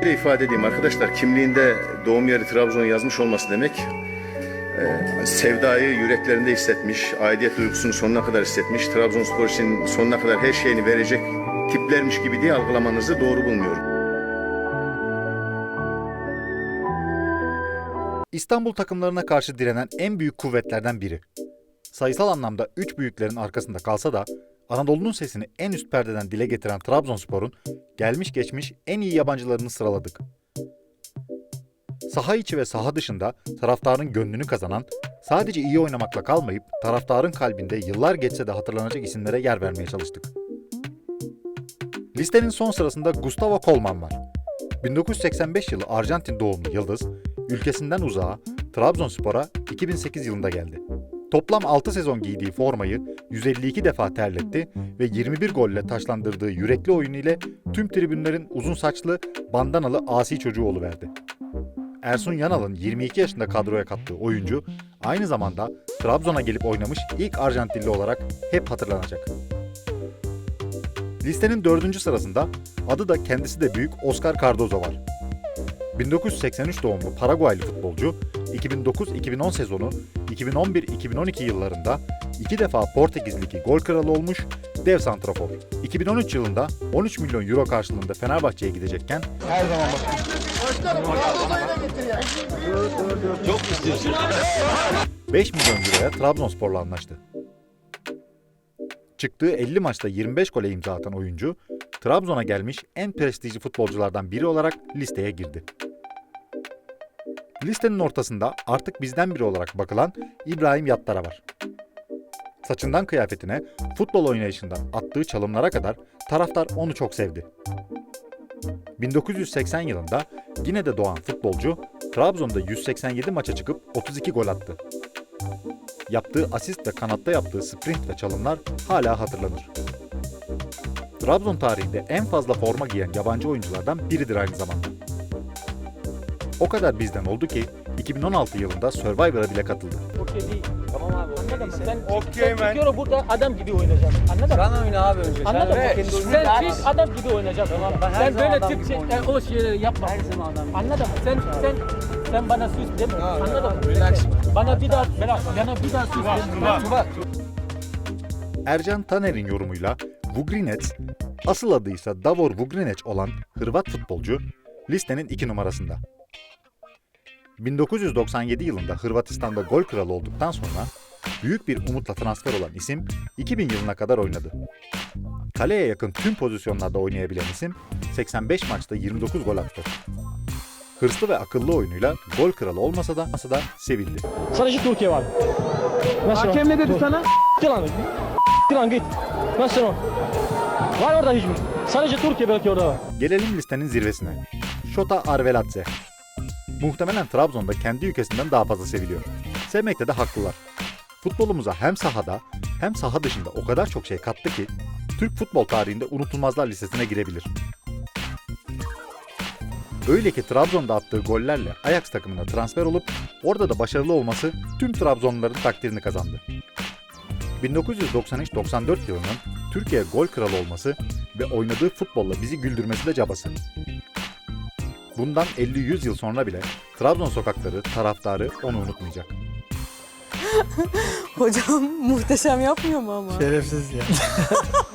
Bir de ifade edeyim arkadaşlar kimliğinde doğum yeri Trabzon yazmış olması demek e, sevdayı yüreklerinde hissetmiş, aidiyet duygusunu sonuna kadar hissetmiş, Trabzonspor için sonuna kadar her şeyini verecek tiplermiş gibi diye algılamanızı doğru bulmuyorum. İstanbul takımlarına karşı direnen en büyük kuvvetlerden biri. Sayısal anlamda üç büyüklerin arkasında kalsa da Anadolu'nun sesini en üst perdeden dile getiren Trabzonspor'un gelmiş geçmiş en iyi yabancılarını sıraladık. Saha içi ve saha dışında taraftarın gönlünü kazanan, sadece iyi oynamakla kalmayıp taraftarın kalbinde yıllar geçse de hatırlanacak isimlere yer vermeye çalıştık. Listenin son sırasında Gustavo Kolman var. 1985 yılı Arjantin doğumlu Yıldız, ülkesinden uzağa Trabzonspor'a 2008 yılında geldi. Toplam 6 sezon giydiği formayı 152 defa terletti ve 21 golle taşlandırdığı yürekli oyunu ile tüm tribünlerin uzun saçlı, bandanalı asi çocuğu oluverdi. Ersun Yanal'ın 22 yaşında kadroya kattığı oyuncu, aynı zamanda Trabzon'a gelip oynamış ilk Arjantinli olarak hep hatırlanacak. Listenin dördüncü sırasında adı da kendisi de büyük Oscar Cardozo var. 1983 doğumlu Paraguaylı futbolcu, 2009-2010 sezonu 2011-2012 yıllarında iki defa Portekiz Ligi gol kralı olmuş dev santrafor. 2013 yılında 13 milyon euro karşılığında Fenerbahçe'ye gidecekken 5 milyon euroya Trabzonspor'la anlaştı. Çıktığı 50 maçta 25 gole imza atan oyuncu, Trabzon'a gelmiş en prestijli futbolculardan biri olarak listeye girdi. Listenin ortasında artık bizden biri olarak bakılan İbrahim Yattara var. Saçından kıyafetine, futbol oynayışından attığı çalımlara kadar taraftar onu çok sevdi. 1980 yılında yine de doğan futbolcu Trabzon'da 187 maça çıkıp 32 gol attı. Yaptığı asist ve kanatta yaptığı sprint ve çalımlar hala hatırlanır. Trabzon tarihinde en fazla forma giyen yabancı oyunculardan biridir aynı zamanda. O kadar bizden oldu ki 2016 yılında Survivor'a bile katıldı. Okey değil. Tamam abi. Anladın mı? Sen, Okey sen ben. Türkiye'de burada adam gibi oynayacaksın. Anladın mı? Sen oyna abi önce. Anladın mı? Sen Sen. Türk adam gibi oynayacaksın. Tamam, ben her sen zaman böyle adam Türk gibi şey, oynuyorum. e, o şeyleri yapma. Her zaman adam. Anladın mı? Sen sen sen bana sus deme. Tamam, Anladın mı? Relax. Bana bir daha bana, bana bir daha sus deme. Tuba. Ercan Taner'in yorumuyla Vugrinec, asıl adıysa Davor Vugrinec olan Hırvat futbolcu listenin iki numarasında. 1997 yılında Hırvatistan'da gol kralı olduktan sonra büyük bir umutla transfer olan isim 2000 yılına kadar oynadı. Kaleye yakın tüm pozisyonlarda oynayabilen isim 85 maçta 29 gol attı. Hırslı ve akıllı oyunuyla gol kralı olmasa da, olmasa da sevildi. Sadece Türkiye var. Nasıl Hakem ne dedi sana? Lan. Lan git. Nasıl o? Var orada hiç mi? Sadece Türkiye belki orada var. Gelelim listenin zirvesine. Şota Arveladze. Muhtemelen Trabzon'da kendi ülkesinden daha fazla seviliyor. Sevmekte de haklılar. Futbolumuza hem sahada hem saha dışında o kadar çok şey kattı ki Türk futbol tarihinde unutulmazlar listesine girebilir. Öyle ki Trabzon'da attığı gollerle Ajax takımına transfer olup orada da başarılı olması tüm Trabzonluların takdirini kazandı. 1993-94 yılının Türkiye gol kralı olması ve oynadığı futbolla bizi güldürmesi de cabası. Bundan 50-100 yıl sonra bile Trabzon sokakları, taraftarı onu unutmayacak. Hocam muhteşem yapmıyor mu ama? Şerefsiz ya.